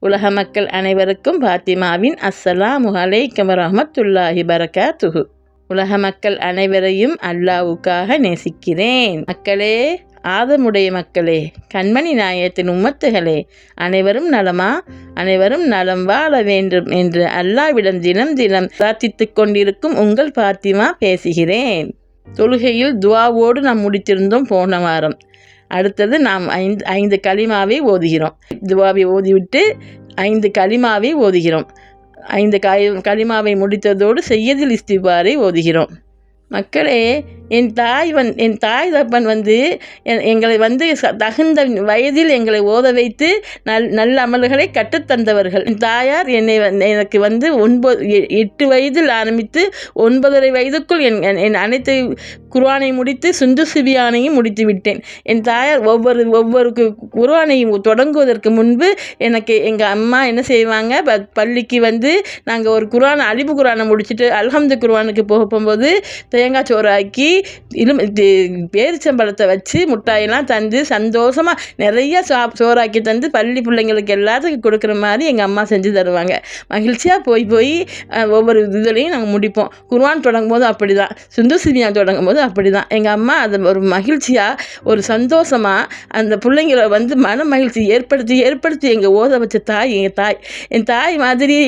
உலக மக்கள் அனைவருக்கும் பாத்திமாவின் அஸ்ஸலாமு அலைக்கும் வரஹ்மத்துல்லாஹி பரகாத்துஹு. உலக மக்கள் அனைவரையும் அல்லாவுக்காக நேசிக்கிறேன். மக்களே ஆதமுடைய மக்களே கண்மணி நாயத்தின் உம்மத்துகளே அனைவரும் நலமா? அனைவரும் நலம் வாழ வேண்டும் என்று அல்லாவிடம் தினம் தினம் பிரார்த்தித்து கொண்டிருக்கும் உங்கள் பாத்திமா பேசுகிறேன். தொழுகையில் துவாவோடு நாம் முடித்திருந்தோம் போன வாரம். அடுத்தது நாம் ஐந்து ஐந்து களிமாவை ஓதுகிறோம். துவாவை ஓதிவிட்டு ஐந்து களிமாவை ஓதுகிறோம். ஐந்து கை களிமாவை முடித்ததோடு செய்யதில் இஸ்திபாரை ஓதுகிறோம். மக்களே என் தாய் வந் என் தாய் தப்பன் வந்து எங்களை வந்து ச- தகுந்த வயதில் எங்களை ஓத வைத்து நல் நல்ல அமல்களை கற்றுத்தந்தவர்கள் என் தாயார் என்னை எனக்கு வந்து ஒன்பது எட்டு வயதில் ஆரம்பித்து ஒன்பதரை வயதுக்குள் என் என்- என் அனைத்து குர்ஆனை முடித்து சுந்து சிபியானையும் முடித்து விட்டேன். என் தாயார் ஒவ்வொரு ஒவ்வொரு குருவானையும் குர்ஆனையும் தொடங்குவதற்கு முன்பு எனக்கு எங்கள் அம்மா என்ன செய்வாங்க ப- பள்ளிக்கு வந்து நாங்கள் ஒரு குரான் அழிப்பு குரானை முடிச்சுட்டு அல்ஹம்து குர்ஆனுக்கு போக போகும்போது தேங்காய் சோறு ஆக்கி இலும் இது- பேரிச்சம்பழத்தை வச்சு முட்டாயெல்லாம் தந்து சந்தோஷமாக நிறைய சா சோறாக்கி தந்து பள்ளி பிள்ளைங்களுக்கு எல்லாத்துக்கும் கொடுக்குற மாதிரி எங்கள் அம்மா செஞ்சு தருவாங்க. மகிழ்ச்சியாக போய் போய் ஒவ்வொரு இதுலையும் நாங்கள் முடிப்போம். குர்வான் தொடங்கும் போது அப்படி தான் சுந்து சிரியா தொடங்கும் போது அப்படி தான் எங்கள் அம்மா அதை ஒரு மகிழ்ச்சியாக ஒரு சந்தோஷமாக அந்த பிள்ளைங்களை வந்து மன மகிழ்ச்சி ஏற்படுத்தி ஏற்படுத்தி எங்கள் ஓத வச்ச தாய் எங்கள் தாய். என் தாய் மாதிரி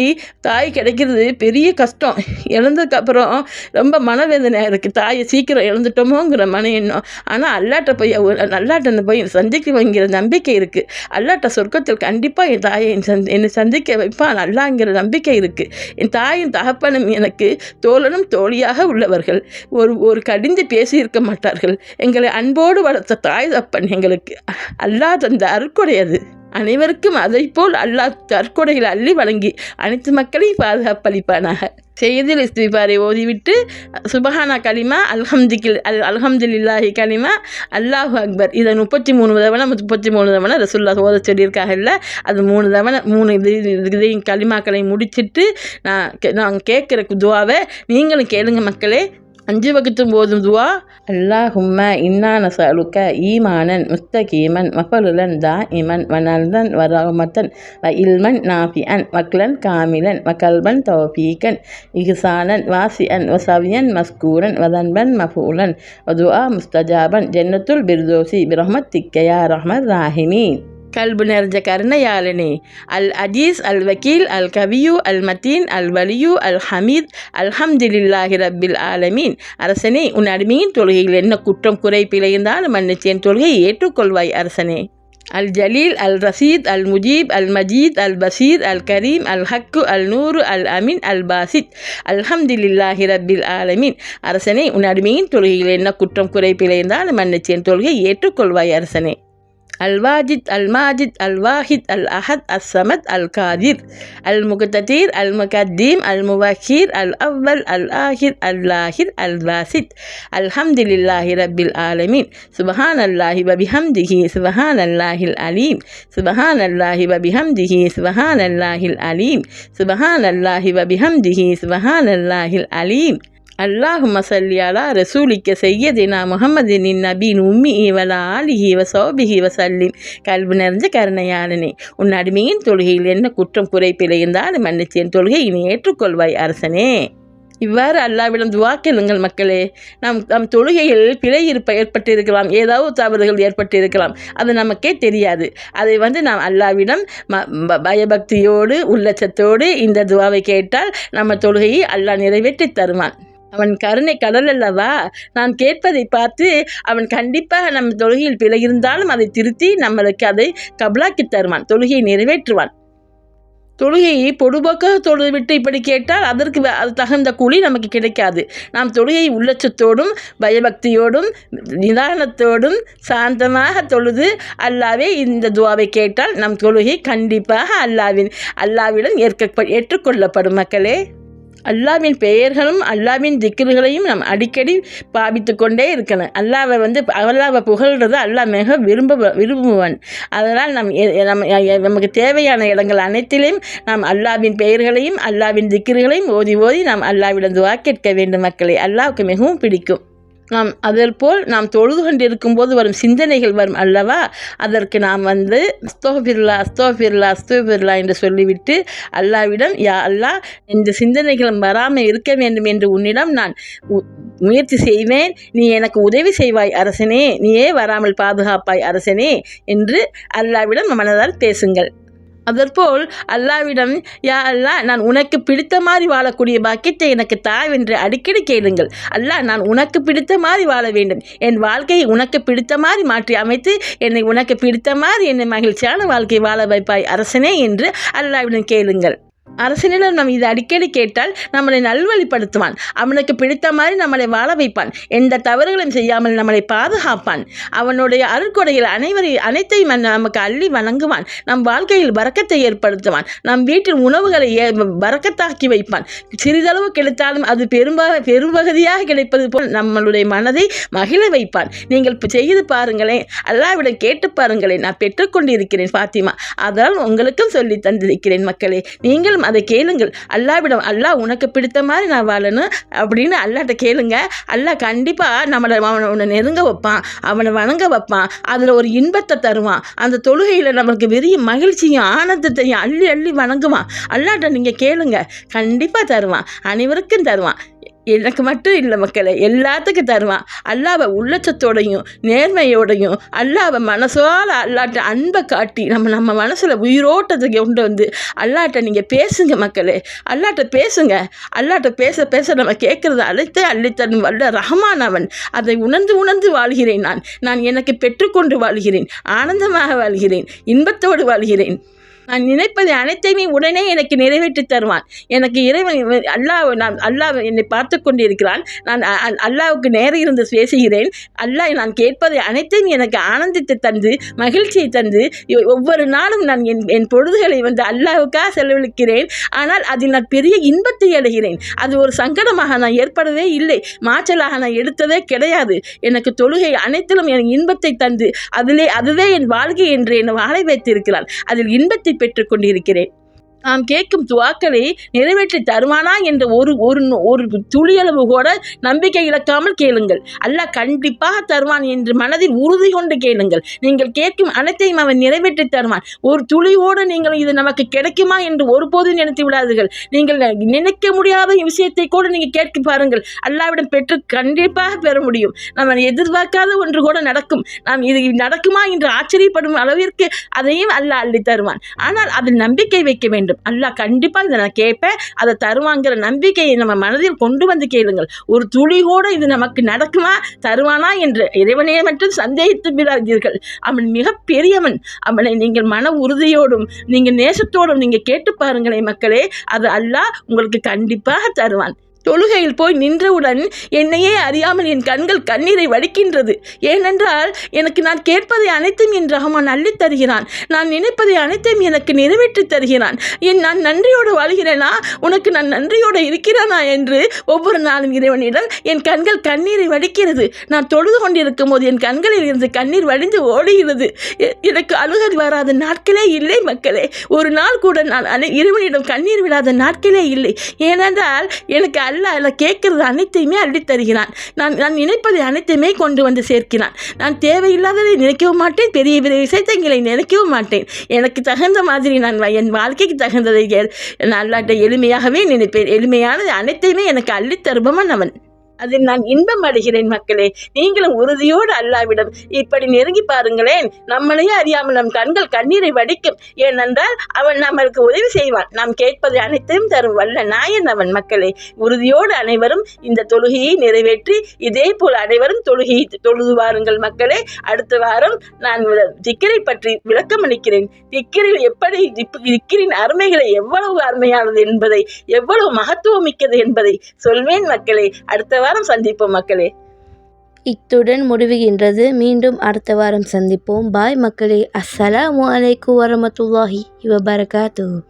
தாய் கிடைக்கிறது பெரிய கஷ்டம். இழந்ததுக்கப்புறம் ரொம்ப மனவேதனையாக இருக்குது தாயை சீக்கிரம் இழந்துட்டோமோங்கிற மன எண்ணம். ஆனால் அல்லாட்ட போய் அவ- அல்லாட்ட போய் சந்திக்குவங்கிற நம்பிக்கை இருக்குது அல்லாட்ட சொர்க்கத்தில் கண்டிப்பாக என் தாயை என் சந்தி என்னை சந்திக்க வைப்பான். அல்லாங்கிற நம்பிக்கை இருக்குது என் தாயும் தகப்பனும் எனக்கு தோழனும் தோழியாக உள்ளவர்கள். ஒரு ஒரு கடிந்து பேசியிருக்க மாட்டார்கள். எங்களை அன்போடு வளர்த்த தாய் தப்பன் எங்களுக்கு. அல்லாஹ் தந்த அருக்குடையது அனைவருக்கும் அதைப்போல் அல்லாஹ் தற்கொடைகளை அள்ளி வழங்கி அனைத்து மக்களையும் பாதுகாப்பளிப்பானாக. செய்தில் இஸ்திபாரை ஓதிவிட்டு சுபஹானா கலிமா அல்ஹம்திகில் அல் அல்ஹம்துலில்லாஹி கலிமா அல்லாஹு அக்பர். இதை முப்பத்தி மூணு தவணை முப்பத்தி மூணு தவணை ரசுல்லா ஓத சொல்லியிருக்காங்கல்ல அது மூணு தவணை மூணு இது இதையும் களிமாக்களை முடிச்சிட்டு நான் கே- நான் கேட்குற துவாவை நீங்களும் கேளுங்க மக்களே. அஞ்சு வகுத்தும் போதும் துவா அல்லாஹும்ம இன்னா நசலுக்க ஈமானன் முஸ்தகீமன் மஃபலுலன் தா இமன் வனல்தன் வரமத்தன் வ இல்மன் நாஃபியன் வக்லன் காமிலன் வகல்பன் தௌஃபீகன் இஹ்சானன் வாசியன் வசவியன் மஸ்கூரன் வதன்பன் மஃபூலன் வதுவா முஸ்தஜாபன் ஜென்னத்துல் பிர்தோசி பிரஹ்மத் திக்கையா ரஹ்மத் ராஹிமீன் கல்பு நிறைஞ்ச கருணையாளனே அல் அஜீஸ் அல் வக்கீல் அல் கவியு அல் மத்தீன் அல் வலியு அல் ஹமீத் அல்ஹம்துலில்லாஹி ரப்பில் ஆலமீன் அரசனே உன் அடிமையின் தொழுகையில் என்ன குற்றம் குறைப்பிழைந்தாலும் மன்னிச்சேன் தொழுகையை ஏற்றுக்கொள்வாய் அரசனே அல் ஜலீல் அல் ரசீத் அல் முஜீப் அல் மஜீத் அல் பசீர் அல் கரீம் அல் ஹக்கு அல் நூறு அல் அமீன் அல் பாசித் அல்ஹம்துலில்லாஹி ரப்பில் ஆலமீன் அரசனே உன் அடிமையின் தொழுகையில் என்ன குற்றம் குறைப்பிழைந்தாலும் மன்னிச்சேன் தொழுகை ஏற்றுக்கொள்வாய் அரசனே الواجد الماجد الواحد الأحد الصمد القادر المقتدر المقدم المبكر الأول الآخر اللاهر الباسط. الحمد لله رب العالمين. سبحان الله وبحمده. سبحان الله العليم. سبحان الله وبحمده. سبحان الله العليم. سبحان الله وبحمده. سبحان الله العليم. அல்லாஹும சல்லி அலா ரசூலிக்க செய்யதினா முகமதினின் நபீன் உம்மி இவலா ஆலிஹி வசோபிஹி வசல்லிம் கல்வி நிறைஞ்ச கருணையாளனே உன் அடிமையின் தொழுகையில் என்ன குற்றம் குறைப்பில் இருந்தாலும் மன்னிச்சு என் தொழுகை நீ ஏற்றுக்கொள்வாய் அரசனே. இவ்வாறு அல்லாவிடம் துவா மக்களே. நம் நம் தொழுகையில் பிழை இருப்ப ஏற்பட்டிருக்கலாம். ஏதாவது தவறுகள் ஏற்பட்டிருக்கலாம். அது நமக்கே தெரியாது. அதை வந்து நாம் அல்லாவிடம் ம பயபக்தியோடு உள்ளச்சத்தோடு இந்த துவாவை கேட்டால் நம்ம தொழுகையை அல்லாஹ் நிறைவேற்றி தருவான். அவன் கருணை கடல் அல்லவா? நான் கேட்பதை பார்த்து அவன் கண்டிப்பாக நம் தொழுகையில் பிழை இருந்தாலும் அதை திருத்தி நம்மளுக்கு அதை கபலாக்கி தருவான் தொழுகையை நிறைவேற்றுவான். தொழுகையை பொடுபோக்காக தொழுவிட்டு இப்படி கேட்டால் அதற்கு அது தகுந்த கூலி நமக்கு கிடைக்காது. நாம் தொழுகையை உள்ளச்சத்தோடும் பயபக்தியோடும் நிதானத்தோடும் சாந்தமாக தொழுது அல்லாவே இந்த துவாவை கேட்டால் நம் தொழுகை கண்டிப்பாக அல்லாவின் அல்லாவிடம் ஏற்க ஏற்றுக்கொள்ளப்படும் மக்களே. அல்லாவின் பெயர்களும் அல்லாவின் திக்கிர்களையும் நாம் அடிக்கடி பாவித்து கொண்டே இருக்கணும். அல்லாவை வந்து அல்லாவை புகழ்றது அல்லாஹ் மிக விரும்ப விரும்புவன். அதனால் நம் எ- நம்ம நமக்கு தேவையான இடங்கள் அனைத்திலும் நாம் அல்லாவின் பெயர்களையும் அல்லாவின் திக்கிர்களையும் ஓதி ஓதி நாம் அல்லாவிடம் துவா கேட்க வேண்டும் மக்களை. அல்லாவுக்கு மிகவும் பிடிக்கும். நாம் அதேபோல் நாம் தொழுது கொண்டிருக்கும் போது வரும் சிந்தனைகள் வரும் அல்லவா? அதற்கு நாம் வந்து அஸ்தோபிர்லா அஸ்தோபிர்லா அஸ்தோபிர்லா என்று சொல்லிவிட்டு அல்லாவிடம் யா அல்லாஹ் இந்த சிந்தனைகளும் வராமல் இருக்க வேண்டும் என்று உன்னிடம் நான் முயற்சி செய்வேன். நீ எனக்கு உதவி செய்வாய் அரசனே. நீயே வராமல் பாதுகாப்பாய் அரசனே என்று அல்லாவிடம் மனதால் பேசுங்கள். அதற்போல் அல்லாவிடம் யா அல்லாஹ் நான் உனக்கு பிடித்த மாதிரி வாழக்கூடிய பாக்கியத்தை எனக்கு தாவென்று அடிக்கடி கேளுங்கள். அல்லாஹ் நான் உனக்கு பிடித்த மாதிரி வாழ வேண்டும். என் வாழ்க்கையை உனக்கு பிடித்த மாதிரி மாற்றி அமைத்து என்னை உனக்கு பிடித்த மாதிரி என்னை மகிழ்ச்சியான வாழ்க்கை வாழ வைப்பாய் அரசனே என்று அல்லாவிடம் கேளுங்கள். அரசனிடம் நாம் இது அடிக்கடி கேட்டால் நம்மளை நல்வழிப்படுத்துவான். அவனுக்கு பிடித்த மாதிரி நம்மளை வாழ வைப்பான். எந்த தவறுகளும் செய்யாமல் நம்மளை பாதுகாப்பான். அவனுடைய அருட்கொடைகள் அனைவரை அனைத்தையும் நமக்கு அள்ளி வணங்குவான். நம் வாழ்க்கையில் வரக்கத்தை ஏற்படுத்துவான். நம் வீட்டில் உணவுகளை ஏ- வரக்கத்தாக்கி வைப்பான். சிறிதளவு கிடைத்தாலும் அது பெரும்பாக பெரும்பகுதியாக கிடைப்பது போல் நம்மளுடைய மனதை மகிழ வைப்பான். நீங்கள் செய்து பாருங்களேன். அல்லாவிடம் கேட்டு பாருங்களேன். நான் பெற்றுக்கொண்டிருக்கிறேன் ஃபாத்திமா. அதனால் உங்களுக்கும் சொல்லி தந்திருக்கிறேன் மக்களே. நீங்களும் அதை கேளுங்கள். அல்லாவிடம் அல்லாஹ் உனக்கு பிடித்த மாதிரி நான் வாழணும் அப்படின்னு அல்லாட்ட கேளுங்க. அல்லாஹ் கண்டிப்பாக நம்மளை அவனை உன்னை நெருங்க வைப்பான் அவனை வணங்க வைப்பான் அதில் ஒரு இன்பத்தை தருவான். அந்த தொழுகையில் நம்மளுக்கு பெரிய மகிழ்ச்சியும் ஆனந்தத்தையும் அள்ளி அள்ளி வணங்குவான். அல்லாட்ட நீங்கள் கேளுங்க. கண்டிப்பாக தருவான். அனைவருக்கும் தருவான். எனக்கு மட்டும் இல்லை மக்களை எல்லாத்துக்கும் தருவான். அல்லாவை உள்ளச்சத்தோடையும் நேர்மையோடையும் அல்லாவை மனசால அல்லாட்ட அன்பை காட்டி நம்ம நம்ம மனசில் உயிரோட்டத்தை கொண்டு வந்து அல்லாட்ட நீங்கள் பேசுங்க மக்களே. அல்லாட்ட பேசுங்க. அல்லாட்ட பேச பேச நம்ம கேட்குறது அழைத்தே அள்ளித்தரும் வல்ல ரஹமான் அவன். அதை உணர்ந்து உணர்ந்து வாழ்கிறேன் நான். நான் எனக்கு பெற்றுக்கொண்டு வாழ்கிறேன். ஆனந்தமாக வாழ்கிறேன். இன்பத்தோடு வாழ்கிறேன். நான் நினைப்பதை அனைத்தையுமே உடனே எனக்கு நிறைவேற்றி தருவான். எனக்கு இறைவன் அல்லாஹ் நான் அல்லாஹ் என்னை பார்த்து கொண்டிருக்கிறான். நான் அ- நேர இருந்து பேசுகிறேன். அல்லாஹ் நான் கேட்பதை அனைத்தையும் எனக்கு ஆனந்தத்தை தந்து மகிழ்ச்சியை தந்து ஒவ்வொரு நாளும் நான் என் என் பொழுதுகளை வந்து அல்லாவுக்காக செலவழிக்கிறேன். ஆனால் அதில் நான் பெரிய இன்பத்தை அடைகிறேன். அது ஒரு சங்கடமாக நான் ஏற்படவே இல்லை. மாற்றலாக நான் எடுத்ததே கிடையாது. எனக்கு தொழுகை அனைத்திலும் எனக்கு இன்பத்தை தந்து அதிலே அதுவே என் வாழ்க்கை என்று என்னை வாழ வைத்திருக்கிறான் அதில் இன்பத்தை பெற்றுக் கொண்டிருக்கிறேன் நாம் கேட்கும் துவாக்களை நிறைவேற்றி தருவானா என்ற ஒரு ஒரு ஒரு துளியளவு கூட நம்பிக்கை இழக்காமல் கேளுங்கள். அல்லாஹ் கண்டிப்பாக தருவான் என்று மனதில் உறுதி கொண்டு கேளுங்கள். நீங்கள் கேட்கும் அனைத்தையும் அவன் நிறைவேற்றி தருவான். ஒரு துளியோடு நீங்கள் இது நமக்கு கிடைக்குமா என்று ஒருபோதும் நினைத்து விடாதீர்கள். நீங்கள் நினைக்க முடியாத விஷயத்தை கூட நீங்கள் கேட்க பாருங்கள். அல்லாவிடம் பெற்று கண்டிப்பாக பெற முடியும். நம்ம எதிர்பார்க்காத ஒன்று கூட நடக்கும். நாம் இது நடக்குமா என்று ஆச்சரியப்படும் அளவிற்கு அதையும் அல்லாஹ் அள்ளி தருவான். ஆனால் அதில் நம்பிக்கை வைக்க வேண்டும். அல்லாஹ் கண்டிப்பாக இதை நான் கேட்பேன். அதை தருவாங்கிற நம்பிக்கையை நம்ம மனதில் கொண்டு வந்து கேளுங்கள். ஒரு துளி கூட இது நமக்கு நடக்குமா? தருவானா என்று இறைவனே மட்டும் சந்தேகித்து விடாதீர்கள். அவன் மிக பெரியவன் அவனை நீங்கள் மன உறுதியோடும் நீங்கள் நேசத்தோடும் நீங்கள் கேட்டு பாருங்களேன் மக்களே. அது அல்லாஹ் உங்களுக்கு கண்டிப்பாக தருவான். தொழுகையில் போய் நின்றவுடன் என்னையே அறியாமல் என் கண்கள் கண்ணீரை வடிக்கின்றது. ஏனென்றால் எனக்கு நான் கேட்பதை அனைத்தும் என் ரஹமான் அள்ளித் தருகிறான். நான் நினைப்பதை அனைத்தையும் எனக்கு நிறைவேற்றி தருகிறான். என் நான் நன்றியோடு வாழ்கிறேனா? உனக்கு நான் நன்றியோடு இருக்கிறானா என்று ஒவ்வொரு நாளும் இறைவனிடம் என் கண்கள் கண்ணீரை வடிக்கிறது. நான் தொழுது கொண்டிருக்கும் போது என் கண்களில் இருந்து கண்ணீர் வடிந்து ஓடுகிறது. எ- எனக்கு அழுகல் வராத நாட்களே இல்லை மக்களே. ஒரு நாள் கூட நான் அனை- இறைவனிடம் கண்ணீர் விடாத நாட்களே இல்லை. ஏனென்றால் எனக்கு அல்ல அதில் கேட்கறது அனைத்தையுமே அள்ளித் தருகிறான். நான் நான் நினைப்பதை அனைத்தையுமே கொண்டு வந்து சேர்க்கிறான். நான் தேவையில்லாததை நினைக்கவும் மாட்டேன் பெரிய பெரிய விஷயத்தைகளை நினைக்கவும் மாட்டேன். எனக்கு தகுந்த மாதிரி நான் என் வாழ்க்கைக்கு தகுந்ததை ஏ- நான் அல்லாட்ட எளிமையாகவே நினைப்பேன். எளிமையானது அனைத்தையுமே எனக்கு அள்ளித்தருபவன் அவன். அதில் நான் இன்பம் அடைகிறேன் மக்களே. நீங்களும் உறுதியோடு அல்லாவிடம் இப்படி நெருங்கி பாருங்களேன். நம்மளையே அறியாமல் நம் கண்கள் கண்ணீரை வடிக்கும். ஏனென்றால் அவன் நம்மளுக்கு உதவி செய்வான். நாம் கேட்பது அனைத்தையும் தரும் வல்ல நாயன் அவன் மக்களே. உறுதியோடு அனைவரும் இந்த தொழுகையை நிறைவேற்றி இதே போல் அனைவரும் தொழுகையை தொழுது வாருங்கள் மக்களே. அடுத்த வாரம் நான் திக்கரை பற்றி விளக்கம் அளிக்கிறேன். திக்கரில் எப்படி திக்கரின் அருமைகளை எவ்வளவு அருமையானது என்பதை எவ்வளவு மகத்துவம் மிக்கது என்பதை சொல்வேன் மக்களே. அடுத்த வாரம் சந்திப்போம் மக்களே. இத்துடன் முடிவுகின்றது. மீண்டும் அடுத்த வாரம் சந்திப்போம். பாய் மக்களே. அஸ்ஸலாமு அலைக்கு வரமத்துல்லாஹி வபரகாத்துஹு.